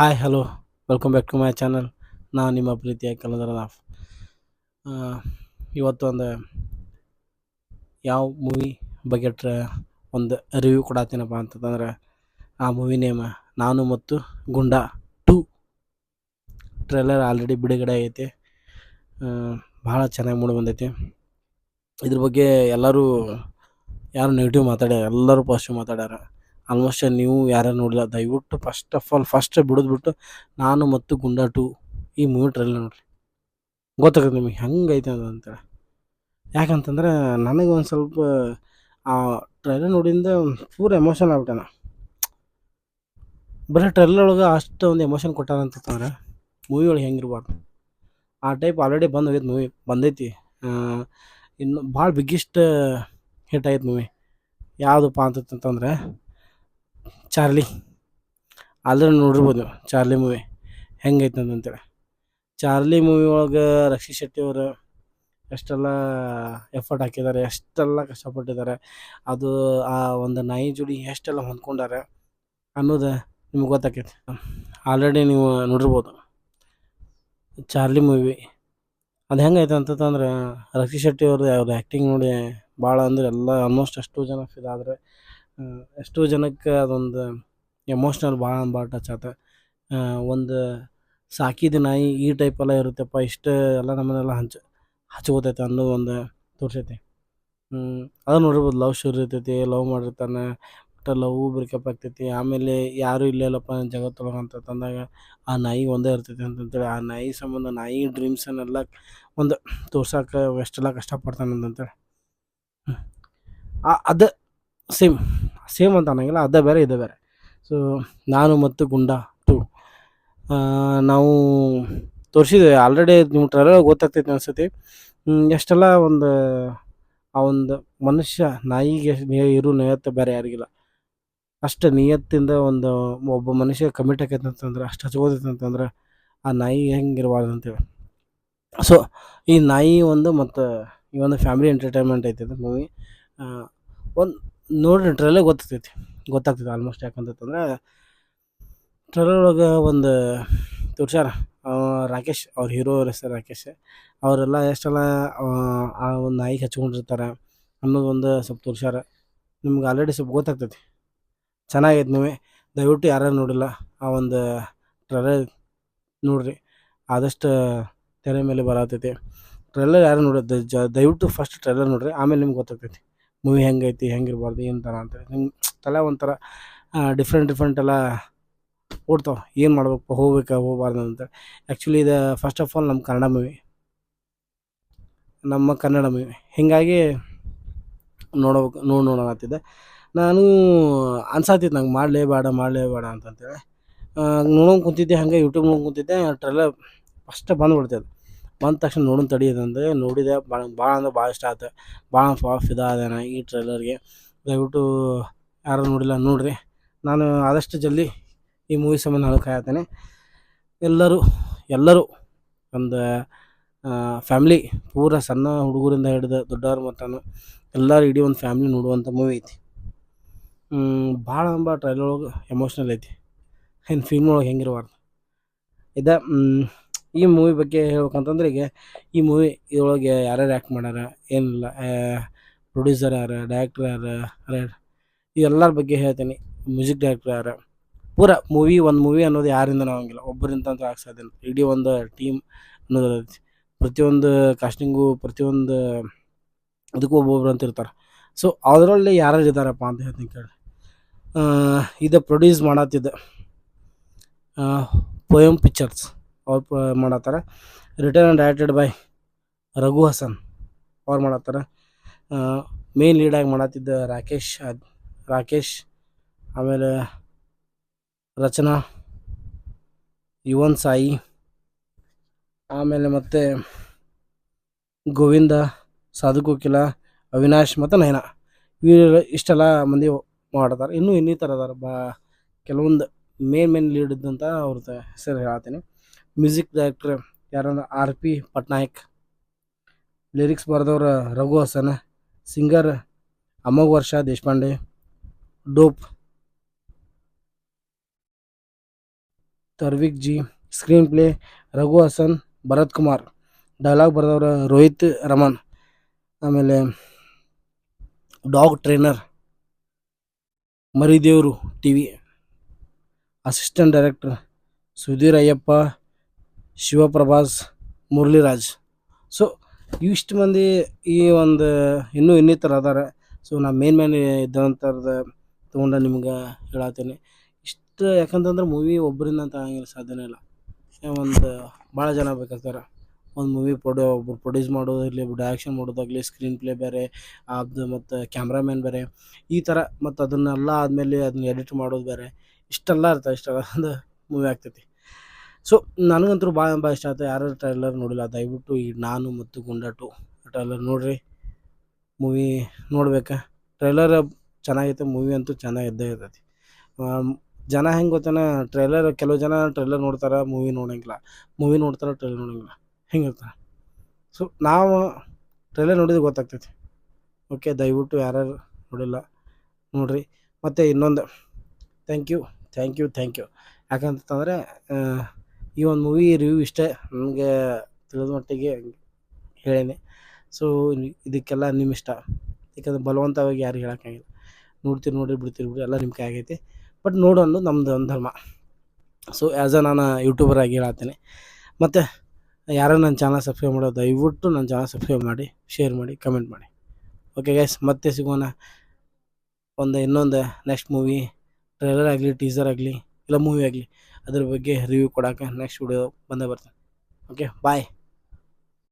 Hi hello welcome back to my channel ನಾನು ನಿಮ್ಮ ಪ್ರೀತಿಯ ನಾಫ್ ಇವತ್ತು ಒಂದು ಯಾವ ಮೂವಿ ಬಗ್ಗೆ ಒಂದು ರಿವ್ಯೂ ಕೊಡತ್ತೀನಪ್ಪ ಅಂತಂದ್ರೆ, ಆ ಮೂವಿ ನೇಮ ನಾನು Mattu Gunda to. Trailer already ಬಿಡುಗಡೆ ಆಗೈತಿ. ಭಾಳ ಚೆನ್ನಾಗಿ ಮೂಡಿ ಬಂದೈತಿ. ಇದ್ರ ಬಗ್ಗೆ ಎಲ್ಲರೂ ಯಾರು ನೆಗೆಟಿವ್ ಮಾತಾಡ್ಯಾರ, ಎಲ್ಲರೂ ಪಾಸಿಟಿವ್ ಮಾತಾಡ್ಯಾರ. ಆಲ್ಮೋಸ್ಟ್ ನೀವು ಯಾರ್ಯಾರು ನೋಡಿಲ್ಲ, ದಯವಿಟ್ಟು ಫಸ್ಟ್ ಆಫ್ ಆಲ್ ಫಸ್ಟ್ ಬಿಡೋದ್ಬಿಟ್ಟು ನಾನು ಮತ್ತು ಗುಂಡಾ ಟು ಈ ಮೂವಿ ಟ್ರೈಲರ್ ನೋಡಿರಿ ಗೊತ್ತಾಗುತ್ತೆ ನಿಮಗೆ ಹೆಂಗೈತೆ ಅಂತೇಳಿ ಯಾಕಂತಂದ್ರೆ ನನಗೆ ಒಂದು ಸ್ವಲ್ಪ, ಆ ಟ್ರೈಲರ್ ನೋಡಿಂದ ಪೂರ ಎಮೋಷನ್ ಆಗ್ಬಿಟ್ಟೆ ಬರೀ ಟ್ರೈಲರ್ ಒಳಗೆ ಅಷ್ಟು ಒಂದು ಎಮೋಷನ್ ಕೊಟ್ಟಾರ ಅಂತಂದ್ರೆ ಮೂವಿ ಒಳಗೆ ಹೆಂಗಿರ್ಬಾರ್ದು. ಆ ಟೈಪ್ ಆಲ್ರೆಡಿ ಬಂದು ಹೋಗೈತೆ ಮೂವಿ ಬಂದೈತಿ. ಇನ್ನು ಭಾಳ ಬಿಗ್ಗೆಸ್ಟ್ ಹಿಟ್ ಆಯ್ತು ಮೂವಿ ಯಾವುದಪ್ಪ ಅಂತಂತಂದ್ರೆ ಚಾರ್ಲಿ. ಆಲ್ರೆಡಿ ನೋಡಿರ್ಬೋದು ಚಾರ್ಲಿ ಮೂವಿ ಹೆಂಗೈತೆ ಅಂತಂತೇಳಿ ಚಾರ್ಲಿ ಮೂವಿ ಒಳಗೆ ರಕ್ಷಿತ್ ಶೆಟ್ಟಿ ಅವರು ಎಷ್ಟೆಲ್ಲ ಎಫರ್ಟ್ ಹಾಕಿದ್ದಾರೆ, ಎಷ್ಟೆಲ್ಲ ಕಷ್ಟಪಟ್ಟಿದ್ದಾರೆ, ಅದು ಆ ಒಂದು ನಾಯಿ ಜೋಡಿ ಎಷ್ಟೆಲ್ಲ ಹೊಂದ್ಕೊಂಡಾರೆ ಅನ್ನೋದು ನಿಮ್ಗೆ ಗೊತ್ತಾಕೈತಿ. ಆಲ್ರೆಡಿ ನೀವು ನೋಡಿರ್ಬೋದು ಚಾರ್ಲಿ ಮೂವಿ. ಅದು ಹೆಂಗೈತೆ ಅಂತಂದ್ರೆ ರಕ್ಷಿತ್ ಶೆಟ್ಟಿ ಅವ್ರದ್ದು ಅವ್ರ ಆ್ಯಕ್ಟಿಂಗ್ ನೋಡಿ ಭಾಳ ಅಂದ್ರೆ ಎಲ್ಲ ಆಲ್ಮೋಸ್ಟ್ ಅಷ್ಟು ಜನ ಫಿದಾದ್ರೆ ಎಷ್ಟೋ ಜನಕ್ಕೆ ಅದೊಂದು ಎಮೋಷ್ನಲ್ ಭಾಳ ಭಾಳ ಟಚ್ ಆತ. ಒಂದು ಸಾಕಿದ ನಾಯಿ ಈ ಟೈಪ್ ಎಲ್ಲ ಇರುತ್ತಪ್ಪ, ಇಷ್ಟು ಎಲ್ಲ ನಮ್ಮನ್ನೆಲ್ಲ ಹಂಚ, ಹಚ್ಕೋತೈತೆ ಅನ್ನೋ ಒಂದು ತೋರ್ಸೈತಿ. ಅದು ನೋಡಿರ್ಬೋದು ಲವ್ ಶೂರ್ ಇರ್ತೈತಿ, ಲವ್ ಮಾಡಿರ್ತಾನೆ ಬಟ್ ಲವ್ ಬ್ರೇಕಪ್ ಆಗ್ತೈತಿ, ಆಮೇಲೆ ಯಾರೂ ಇಲ್ಲಲ್ಲಪ್ಪ ಜಗತ್ತೊಳಗೆ ಅಂತ ತಂದಾಗ ಆ ನಾಯಿ ಒಂದೇ ಇರ್ತೈತಿ ಅಂತಂತೇಳಿ ಆ ನಾಯಿ ಸಂಬಂಧ, ನಾಯಿ ಡ್ರೀಮ್ಸನ್ನೆಲ್ಲ ಒಂದು ತೋರ್ಸೋಕೆ ಎಷ್ಟೆಲ್ಲ ಕಷ್ಟಪಡ್ತಾನೆ ಅಂತಂತೇಳಿ ಅದು ಸೇಮ್ ಸೇಮ್ ಅಂತ ಅನ್ನೋಂಗಿಲ್ಲ ಅದ ಬೇರೆ ಇದೇ ಬೇರೆ. ಸೊ ನಾನು ಮತ್ತು ಗುಂಡ ಟು ನಾವು ತೋರಿಸಿದ್ದೇವೆ ಆಲ್ರೆಡಿ ನಿಮ್ಮ ಟ್ರೈಲರ್ ಗೊತ್ತಾಗ್ತೈತೆ ಅನ್ಸತಿ ಹ್ಮ್, ಎಷ್ಟೆಲ್ಲ ಒಂದು ಆ ಒಂದು ಮನುಷ್ಯ ನಾಯಿಗೆ ಇರೋ ನಿಯತ್ತು ಬೇರೆ ಯಾರಿಗಿಲ್ಲ. ಅಷ್ಟು ನಿಯತ್ತಿಂದ ಒಂದು ಒಬ್ಬ ಮನುಷ್ಯ ಕಮಿಟ್ ಆಕೈತೆ ಅಂತಂದ್ರೆ ಅಷ್ಟು ಹಚ್ಕೋತೈತೆ ಅಂತಂದ್ರೆ ಆ ನಾಯಿ ಹೆಂಗಿರಬಾರ್ದು ಅಂತೇಳಿ ಸೊ ಈ ನಾಯಿ ಒಂದು ಮತ್ತು ಈ ಒಂದು ಫ್ಯಾಮಿಲಿ ಎಂಟರ್ಟೈನ್ಮೆಂಟ್ ಐತೆ ಮೂವಿ ಒಂದು ನೋಡ್ರಿ ಟ್ರೈಲರ್ ಗೊತ್ತಾಗ್ತೈತಿ. ಗೊತ್ತಾಗ್ತೈತಿ ಆಲ್ಮೋಸ್ಟ್ ಯಾಕಂತಂದ್ರೆ ಟ್ರೈಲರ್ ಒಳಗೆ ಒಂದು ತೋರ್ಸ್ಯಾರ ರಾಕೇಶ್ ಅವ್ರ ಹೀರೋ ಹೆಸರು ರಾಕೇಶ್. ಅವರೆಲ್ಲ ಎಷ್ಟೆಲ್ಲ ಆ, ಒಂದು ನಾಯಿಗೆ ಹಚ್ಕೊಂಡಿರ್ತಾರೆ ಅನ್ನೋದೊಂದು ಸ್ವಲ್ಪ ತೋರ್ಸ್ಯಾರ ನಿಮ್ಗೆ ಆಲ್ರೆಡಿ ಸ್ವಲ್ಪ ಗೊತ್ತಾಗ್ತೈತಿ. ಚೆನ್ನಾಗೈತೆ ನೀವೇ. ದಯವಿಟ್ಟು ಯಾರ್ಯಾರು ನೋಡಿಲ್ಲ ಆ ಒಂದು ಟ್ರೈಲರ್ ನೋಡ್ರಿ. ಆದಷ್ಟು ತೆರೆ ಮೇಲೆ ಬರತೈತಿ. ಟ್ರೈಲರ್ ಯಾರು ನೋಡಿ ದಯವಿಟ್ಟು ಫಸ್ಟ್ ಟ್ರೈಲರ್ ನೋಡ್ರಿ ಆಮೇಲೆ ನಿಮ್ಗೆ ಗೊತ್ತಾಗ್ತೈತಿ. ಮೂವಿ ಹೆಂಗೈತಿ, ಹೆಂಗಿರ್ಬಾರ್ದು ಏನು ಥರ ಅಂತೇಳಿ. ಹಿಂಗೆ ತಲೆ ಒಂಥರ ಡಿಫ್ರೆಂಟ್ ಡಿಫ್ರೆಂಟ್ ಎಲ್ಲ ಓಡ್ತಾವೆ. ಏನು ಮಾಡ್ಬೇಕು, ಹೋಗ್ಬೇಕು, ಹೋಗ್ಬಾರ್ದು ಅಂತ. ಆ್ಯಕ್ಚುಲಿ ಇದು ಫಸ್ಟ್ ಆಫ್ ಆಲ್ ನಮ್ಮ ಕನ್ನಡ ಮೂವಿ ನಮ್ಮ ಕನ್ನಡ ಮೂವಿ ಹೀಗಾಗಿ ನೋಡಬೇಕು, ನೋಡಿ ನೋಡೋಣತ್ತಿದ್ದೆ ನಾನು ಅನ್ಸಾತಿತ್ತು ನಂಗೆ ಮಾಡಲೇ ಬೇಡ ಮಾಡಲೇ ಬೇಡ ಅಂತಂತೇಳಿ. ನೋಡೋಂಗೆ ಕುಂತಿದ್ದೆ, ಹಂಗೆ ಯೂಟ್ಯೂಬ್ ನೋಡೋಂಗೆ ಕುಂತಿದ್ದೆ ಟ್ರೈಲರ್ ಫಸ್ಟ್ ಬಂದುಬಿಡ್ತದೆ ಬಂದ ತಕ್ಷಣ ನೋಡೋಣ ತಡಿಯೋದಂದ್ರೆ ನೋಡಿದೆ ಭಾಳ ಭಾಳ ಅಂದ್ರೆ ಭಾಳ ಇಷ್ಟ ಆಯ್ತು ಭಾಳ ಫಾಫ್ ಫಿದಾ ಅದೇನ ಈ ಟ್ರೈಲರ್ಗೆ ದಯವಿಟ್ಟು ಯಾರು ನೋಡಿಲ್ಲ ನೋಡಿರಿ. ನಾನು ಆದಷ್ಟು ಜಲ್ದಿ ಈ ಮೂವಿ ಸಂಬಂಧ ನಾನು ಕಾಯತ್ತೇನೆ ಎಲ್ಲರೂ ಎಲ್ಲರೂ ಒಂದು ಫ್ಯಾಮ್ಲಿ ಪೂರ ಸಣ್ಣ ಹುಡುಗರಿಂದ ಹಿಡಿದು ದೊಡ್ಡವ್ರ ಮಟ್ಟನು ಎಲ್ಲರೂ ಇಡೀ ಒಂದು ಫ್ಯಾಮ್ಲಿ ನೋಡುವಂಥ ಮೂವಿ ಐತಿ. ಭಾಳ ಅಂಬ ಟ್ರೈಲರ್ ಒಳಗೆ ಎಮೋಷ್ನಲ್ ಐತಿ. ಇನ್ನು ಫಿಲ್ಮ್ ಒಳಗೆ ಹೆಂಗಿರಬಾರ್ದು. ಇದು ಈ ಮೂವಿ ಬಗ್ಗೆ ಹೇಳ್ಬೇಕಂತಂದ್ರೆ ಈಗ ಈ ಮೂವಿ ಇದ್ರೊಳಗೆ ಯಾರ್ಯಾರು ಆ್ಯಕ್ಟ್ ಮಾಡ್ಯಾರ, ಏನಿಲ್ಲ ಪ್ರೊಡ್ಯೂಸರ್ ಯಾರು ಡೈರೆಕ್ಟ್ರ್ ಯಾರು ಇದೆಲ್ಲರ ಬಗ್ಗೆ ಹೇಳ್ತೀನಿ. ಮ್ಯೂಸಿಕ್ ಡೈರೆಕ್ಟ್ರ್ ಯಾರು, ಪೂರ ಮೂವಿ ಒಂದು ಮೂವಿ ಅನ್ನೋದು ಯಾರಿಂದ ಆಗಂಗಿಲ್ಲ ಒಬ್ಬರಿಂದ ಅಂತ ಸಾಧ್ಯ ಇಡೀ ಒಂದು ಟೀಮ್ ಅನ್ನೋದು ಪ್ರತಿಯೊಂದು ಕಾಸ್ಟಿಂಗು ಪ್ರತಿಯೊಂದು ಅದಕ್ಕೂ ಒಬ್ಬೊಬ್ರು ಅಂತ ಇರ್ತಾರೆ. ಸೊ ಅದರಲ್ಲಿ ಯಾರ್ಯಾರು ಇದ್ದಾರಪ್ಪ ಅಂತ ಹೇಳ್ತೀನಿ ಕೇಳಿ. ಇದು ಪ್ರೊಡ್ಯೂಸ್ ಮಾಡತ್ತಿದ್ದ ಪೊಯಮ್ ಪಿಕ್ಚರ್ಸ್ ಅವ್ರು ಮಾಡತ್ತಾರ. Written and directed by Raghu Hasan ಅವ್ರು ಮಾಡತ್ತಾರ. ಮೇನ್ ಲೀಡಾಗಿ ಮಾಡತ್ತಿದ್ದ ರಾಕೇಶ್ ರಾಕೇಶ್, ಆಮೇಲೆ ರಚನಾ, ಯುವನ್ ಸಾಯಿ, ಆಮೇಲೆ ಮತ್ತೆ ಗೋವಿಂದ, ಸಾಧು ಕೋಕಿಲ, ಅವಿನಾಶ್ ಮತ್ತು ನಯನ. ಇವರು ಇಷ್ಟೆಲ್ಲ ಮಂದಿ ಮಾಡ್ತಾರೆ ಇನ್ನೂ ಇನ್ನಿತರ ಅದಾರ. ಬಾ, ಕೆಲವೊಂದು ಮೇನ್ ಮೇನ್ ಲೀಡ್ ಇದ್ದಂಥ ಅವ್ರದ್ದು ಹೆಸರು ಹೇಳ್ತೀನಿ. ಮ್ಯೂಸಿಕ್ ಡೈರೆಕ್ಟ್ರ್ ಯಾರಂದ್ರೆ R P Patnaik. Lyrics ಬರೆದವ್ರು Raghu Hasan, singer Amogh Varsha Deshpande, DOP Tarvik G, screenplay Raghu Hasan, Bharath Kumar. Dialogue ಬರೆದವರು ರೋಹಿತ್ ರಮನ್. ಆಮೇಲೆ dog trainer Maridevaru T V. Assistant director Sudheer Ayyappa Shivaprabhas Muraliraj. So ಇಷ್ಟು ಮಂದಿ ಈ ಒಂದು ಇನ್ನೂ ಇನ್ನಿತರ ಅದಾರ. ಸೊ ನಾ ಮೇನ್ ಮೇನ್ ಇದ್ದಂಥದ್ದು ತೊಗೊಂಡು ನಿಮ್ಗೆ ಹೇಳತ್ತೀನಿ ಇಷ್ಟು ಯಾಕಂತಂದ್ರೆ ಮೂವಿ ಒಬ್ಬರಿಂದ ಅಂತ ಆಗಂಗಿಲ್ಲ, ಸಾಧ್ಯನೇ ಇಲ್ಲ. ಒಂದು ಭಾಳ ಜನ ಬೇಕಾಗ್ತಾರೆ. ಒಂದು ಮೂವಿ ಪ್ರೊಡ್ಯೂ ಒಬ್ರು ಪ್ರೊಡ್ಯೂಸ್ ಮಾಡೋದಾಗಲಿ ಡೈರೆಕ್ಷನ್ ಮಾಡೋದಾಗಲಿ ಸ್ಕ್ರೀನ್ ಪ್ಲೇ ಬೇರೆ ಅದು ಮತ್ತು ಕ್ಯಾಮ್ರಾಮ್ಯಾನ್ ಬೇರೆ, ಈ ಥರ ಮತ್ತು ಅದನ್ನೆಲ್ಲ ಆದಮೇಲೆ ಅದನ್ನ ಎಡಿಟ್ ಮಾಡೋದು ಬೇರೆ. ಇಷ್ಟೆಲ್ಲ ಇರ್ತವೆ, ಇಷ್ಟೆಲ್ಲ ಒಂದು ಮೂವಿ ಆಗ್ತೈತಿ. ಸೊ, ನನಗಂತೂ ಭಾಳ ಭಾಳ ಇಷ್ಟ ಆಯ್ತು. ಯಾರು ಟ್ರೈಲರ್ ನೋಡಿಲ್ಲ, ದಯವಿಟ್ಟು ಈ ನಾನು ಮತ್ತು ಗುಂಡ ಟು ಟ್ರೈಲರ್ ನೋಡಿರಿ. ಮೂವಿ ನೋಡ್ಬೇಕಾ. ಟ್ರೈಲರ್ ಚೆನ್ನಾಗೈತೆ ಮೂವಿ ಅಂತೂ ಚೆನ್ನಾಗಿದ್ದೇ ಇರ್ತೈತಿ. ಜನ ಹೆಂಗೆ ಗೊತ್ತಾನ ಟ್ರೈಲರ್ ಕೆಲವು ಜನ ಟ್ರೈಲರ್ ನೋಡ್ತಾರೆ ಮೂವಿ ನೋಡೋಂಗಿಲ್ಲ. ಮೂವಿ ನೋಡ್ತಾರೆ ಟ್ರೈಲರ್ ನೋಡೋಂಗಿಲ್ಲ. ಹೆಂಗಿರ್ತಾರೆ ಸೊ ನಾವು ಟ್ರೈಲರ್ ನೋಡಿದ್ರೆ ಗೊತ್ತಾಗ್ತೈತಿ. ಓಕೆ ದಯವಿಟ್ಟು ಯಾರು ನೋಡಿಲ್ಲ, ನೋಡಿರಿ. ಮತ್ತು ಇನ್ನೊಂದು. Thank you thank you thank you ಯಾಕಂತಂದರೆ ಈ ಒಂದು ಮೂವಿ ರಿವ್ಯೂ ಇಷ್ಟೇ ನನಗೆ ತಿಳಿದ ಮಟ್ಟಿಗೆ ಹೇಳೀನಿ ಸೊ ಇದಕ್ಕೆಲ್ಲ ನಿಮ್ಮ ಇಷ್ಟ. ಯಾಕಂದ್ರೆ ಬಲವಂತವಾಗಿ ಯಾರು ಹೇಳೋಕ್ಕಾಗಿಲ್ಲ. ನೋಡ್ತೀರಿ, ನೋಡಿರಿ, ಬಿಡ್ತೀರಿ ಬಿಡಿ ಎಲ್ಲ ನಿಮ್ಗೆ ಆಗೈತಿ. ಬಟ್ ನೋಡು ನಮ್ಮದು ಒಂದು ಧರ್ಮ. ಸೊ ಆ್ಯಸ್ ಅ ನಾನು ಯೂಟ್ಯೂಬರ್ ಆಗಿ ಹೇಳತ್ತೀನಿ. ಮತ್ತು ಯಾರು ನನ್ನ ಚಾನಲ್ ಸಬ್ಸ್ಕ್ರೈಬ್ ಮಾಡೋ ದಯವಿಟ್ಟು ನನ್ನ ಚಾನಲ್ ಸಬ್ಸ್ಕ್ರೈಬ್ ಮಾಡಿ ಶೇರ್ ಮಾಡಿ ಕಮೆಂಟ್ ಮಾಡಿ. ಓಕೆ ಗೈಸ್ ಮತ್ತೆ ಸಿಗೋಣ. ಒಂದು, ಇನ್ನೊಂದು ನೆಕ್ಸ್ಟ್ ಮೂವಿ ಟ್ರೈಲರ್ ಆಗಲಿ ಟೀಸರ್ ಆಗಲಿ, ಇಲ್ಲ ಮೂವಿ ಆಗಲಿ. ಅದ್ರ ಬಗ್ಗೆ ರಿವ್ಯೂ ಕೊಡೋಕೆ ನೆಕ್ಸ್ಟ್ ವಿಡಿಯೋ ಬಂದೇ ಬರ್ತೀನಿ. Okay bye